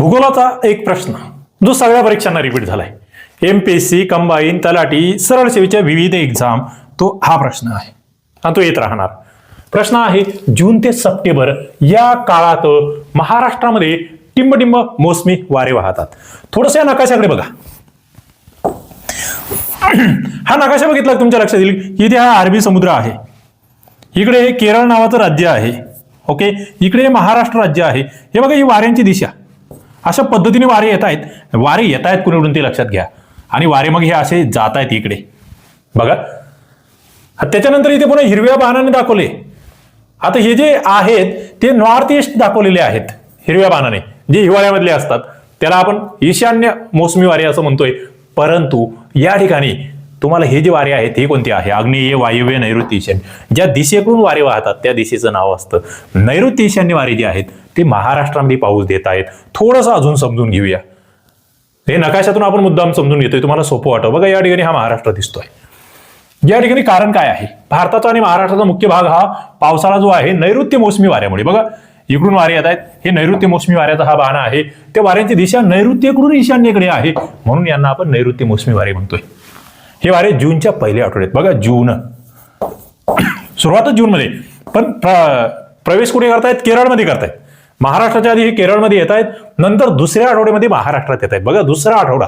भूगोलाचा एक प्रश्न. जो सगळ्या परीक्षांना रिपीट झालाय. M P S C combine तलाठी सरळ सेवेच्या विविध एक्झाम तो हा प्रश्न आहे. आणि तो येत राहणार. प्रश्न आहे जून ते सप्टेंबर या काळात महाराष्ट्रामध्ये टिंबटिंब मोसमी वारे वाहतात. थोडस या नकाशाकडे बघा. हा नकाशा बघितला तुमच्या लक्षात येईल? की इथे हा अरबी समुद्र आहे. इकडे केरळ नावाचं राज्य आहे. ओके? इकडे महाराष्ट्र राज्य आहे. हे बघा ही वाऱ्यांची दिशा. अशा पद्धतीने वारे येत आहेत. वारे येत आहेत कुणीकडून ते लक्षात घ्या. आणि वारे मग हे असे जात आहेत इकडे. बघा. त्याच्यानंतर इथे पुन्हा हिरव्या बाणाने दाखवले. आता हे जे आहेत ते नॉर्थ ईस्ट दाखवलेले आहेत हिरव्या बाणाने. जे हिवाळ्यामधले असतात. त्याला आपण ईशान्य मोसमी वारे असं म्हणतोय. परंतु या ठिकाणी तुम्हाला हे जे वारे आहेत हे कोणते आहे? आग्नेय वायव्य नैऋत्य ईशान्य. ज्या दिशेकडून वारे वाहतात त्या दिशेचं नाव असतं. नैऋत्य ईशान्य वारे जे आहेत ते महाराष्ट्रामध्ये पाऊस देत आहेत. थोडंसं अजून समजून घेऊया. हे नकाशातून आपण मुद्दाम समजून घेतोय तुम्हाला सोपं वाटतं. बघा या ठिकाणी हा महाराष्ट्र दिसतोय. या ठिकाणी कारण काय आहे? भारताचा आणि महाराष्ट्राचा मुख्य भाग हा पावसाळा जो आहे नैऋत्य मोसमी वाऱ्यामुळे. बघा इकडून वारे येत आहेत. हे नैऋत्य मोसमी वाऱ्याचा हा बाणा आहे. त्या वाऱ्यांची दिशा नैऋत्यकडून ईशान्येकडे आहे. म्हणून यांना आपण नैऋत्य मोसमी वारे म्हणतोय. हे वारे जूनच्या पहिल्या आठवड्यात. बघा जून. सुरुवातच जूनमध्ये. पण प्र- प्रवेश कुठे करतायत? केरळमध्ये करतायत. महाराष्ट्राच्या आधी हे केरळमध्ये येत आहेत नंतर दुसऱ्या आठवड्यामध्ये महाराष्ट्रात येत आहेत. बघा दुसरा आठवडा.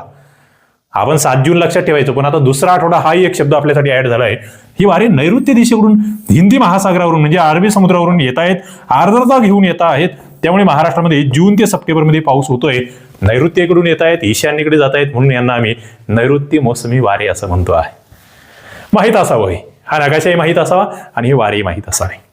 आपण सात जून लक्षात ठेवायचो पण आता दुसरा आठवडा हाही एक शब्द आपल्यासाठी ऍड झाला आहे ही वारी नैऋत्य दिशेकडून हिंदी महासागरावरून म्हणजे अरबी समुद्रावरून येत आहेत आर्द्रता घेऊन येत आहेत. त्यामुळे महाराष्ट्रामध्ये जून ते सप्टेंबरमध्ये पाऊस होतोय. नैऋत्येकडून येत आहेत ईशान्येकडे जात आहेत म्हणून यांना आम्ही नैऋत्य मोसमी वारे असं म्हणतो आहे. माहीत असावं हे. हा नकाशाही माहीत असावा आणि हे वारेही माहीत असावे.